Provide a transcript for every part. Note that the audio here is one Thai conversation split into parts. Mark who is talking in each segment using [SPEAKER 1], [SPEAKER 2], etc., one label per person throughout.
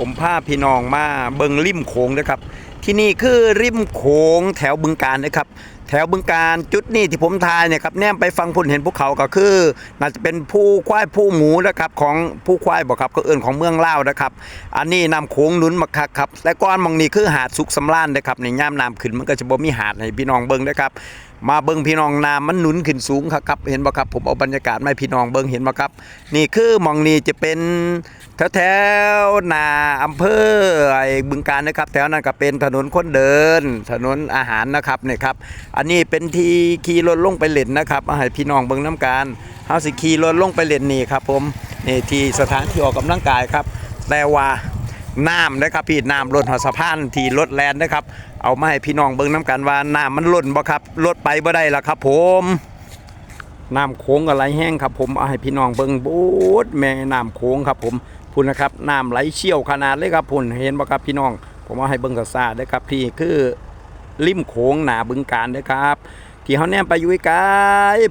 [SPEAKER 1] ผมพาพี่น้องมาเบิงริมโขงนะครับ ที่นี่คือริมโขงแถวบึงการนะครับ ถวบึงการจุดนี้ที่ผมทายเนี่ยครับแนมไปฟังพุ่นเห็นภูเขาก็คือ น่าจะเป็นผู้ควายผู้หมูนะครับของผู้ควายบอกครับก็เอื่นของเมืองเล่าวนะครับ อันนี้นำโขงนุนมาคักครับและก้อนมองนี่คือหาดสุกสำราญนะครับในย่ามน้ำขึ้นมันก็จะบ่มีหาดให้พี่น้องเบิงนะครับ มาเบิงพี่น้องน้ำมันหนุนขึ้นสูงครับเห็นบ่ครับผมเอาบรรยากาศมาพี่น้องเบิงเห็นบ่ครับ นี่คือมองนี้จะเป็นแถวแถวๆนาอำเภอไอ้บึงการนะครับ แถวนั้นก็เป็นถนนคนเดิน ถนนอาหารนะครับเนี่ยครับอันนี้เป็นทีขี่รถลงไปเล่นนะครับเอาให้พี่น้องเบิงน้ำการเฮาสิขี่รถลงไปเล่นนี่ครับผมนี่ที่สถานที่ออกกำลังกายครับ แต่ว่าน้ำนะครับพี่น้ำล้นหัวสะพานที่รถแลนนะครับ เอามาให้พี่น้องเบิ่งน้ำกันว่าน้ำมันล้นบ่ครับรถไปบ่ได้ละครับ ผมน้ำโค้งก็ไหลแห้งครับผมเอาให้พี่น้องเบิ่งบูดแม่น้ำโค้งครับผมพุ่นนะครับน้ำไหลเชี่ยวขนาดเลยครับพุ่นเห็นบ่ครับพี่น้อง ผมเอาให้เบิ่งซาๆเด้ครับพี่คือ ริมโค้งหนาบึงการเด้อครับ ที่เขาแนมไปอยู่ไกล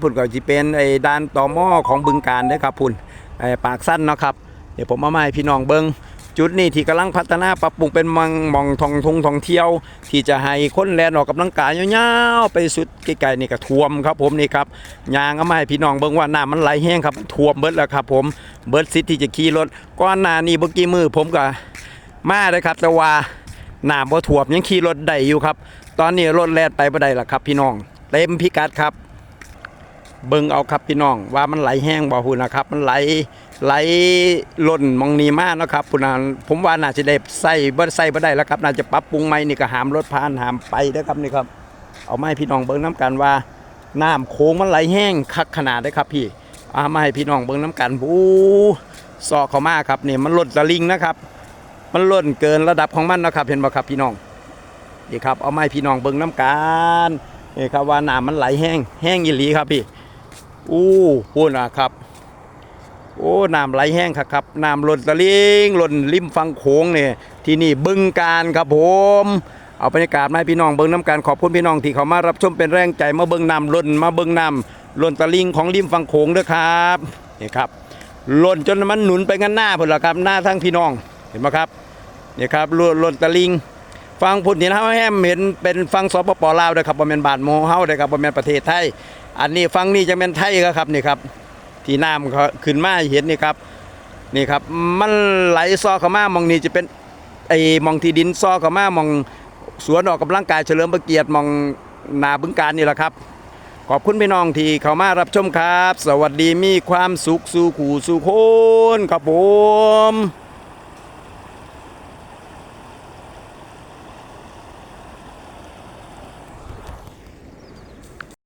[SPEAKER 1] พุ่นก็สิเป็นไอ้ด่านต่อหม้อของบึงการเด้อครับพุ่นไอ้ปากสั้นเนาะครับเดี๋ยวผมเอามาให้พี่น้องเบิ่งจุดนี้ที่กำลังพัฒนาปรับปรุงเป็นมังมองทองทงทองเที่ยว ที่จะให้คนแลนออกกำลังกายยาวๆไปสุดไกลๆนี่ก็ท่วมครับผมนี่ครับยางเอามาให้พี่น้องเบิ่งว่าน้ำมันไหลแห้งครับท่วมเบิดแล้วครับผมเบิดสิทที่จะขี่รถก้อนหน้านี้เมื่อกี้มือผมก็มาเลยครับแต่ว่า น้ำบ่ท่วมยังขี่รถได้อยู่ครับ ตอนนี้รถแล่นไปบ่ได้ละครับ พี่น้องเต็มพิกัดครับ เบิ่งเอาครับพี่น้อง ว่ามันไหลแห้งบ่หุ่นนะครับ มันไหลไหลล่นมองนีมากนาะครับพุ่นนะผมว่าน่าจะได้ใส่บ่ใส่บ่ได้แล้วครับ น่าจะปรับปรุงใหม่นี่ก็หามรถผ่านหามไปเด้อครับนี่ครับ เอามาให้พี่น้องเบิ่งน้กันว่าน้ำโค้งมันไหลแห้งคักขนาดได้ครับพี่เอามาให้พี่น้องเบิ่งน้กันบูซอกเขามาครับนี่มันล่นตะลิงนะครับ มันล่นเกินระดับของมันนะครับ เห็นบ่ครับพี่น้องนี่ครับเอาไม้พี่น้องเบิ่งน้กันนี่ครับว่าน้ำมันไหลแห้งแห้งอีหลีครับพี่อู้พูดนะครับโอ้น้ำไหลแห้งครับครับน้ำล่นตะลิงล่นริมฝั่งโขงเนี่ยที่นี่บึงการครับผมเอาบรรยากาศมาให้พี่น้องเบิ้งน้ำการขอบคุณพี่น้องที่เขามารับชมเป็นแรงใจมาเบิ้งน้ำล่นมาเบิ้งน้ำล่นตะลิงของริมฝั่งโขงด้วยครับนี่ครับล่นจนมันหนุนไปกันหน้าพุ่นละครับหน้าทั้งพี่น้อง เห็นไหมครับนี่ครับล่นล่นตะลิงฟังพุ่นที่เฮาแฮมเห็นเป็นฟังสปปลาวเด้อครับบ่แม่นบานโมเฮาเด้อครับบ่แม่นประเทศไทย อันนี้ฟังนี่จะเป็นไทยครับนี่ครับ ที่น้ำเขาขึ้นมาเห็นนี่ครับนี่ครับมันไหลซอเข้ามามองนี่จะเป็นไอ้มองที่ดินซอเข้ามามองสวนออกกำลังกายเฉลิมพระเกียรติมองนาบึงการนี่แหละครับ ขอบคุณพี่น้องที่เข้ามารับชมครับ สวัสดีมีความสุขสู่ขู่สู่คนครับผม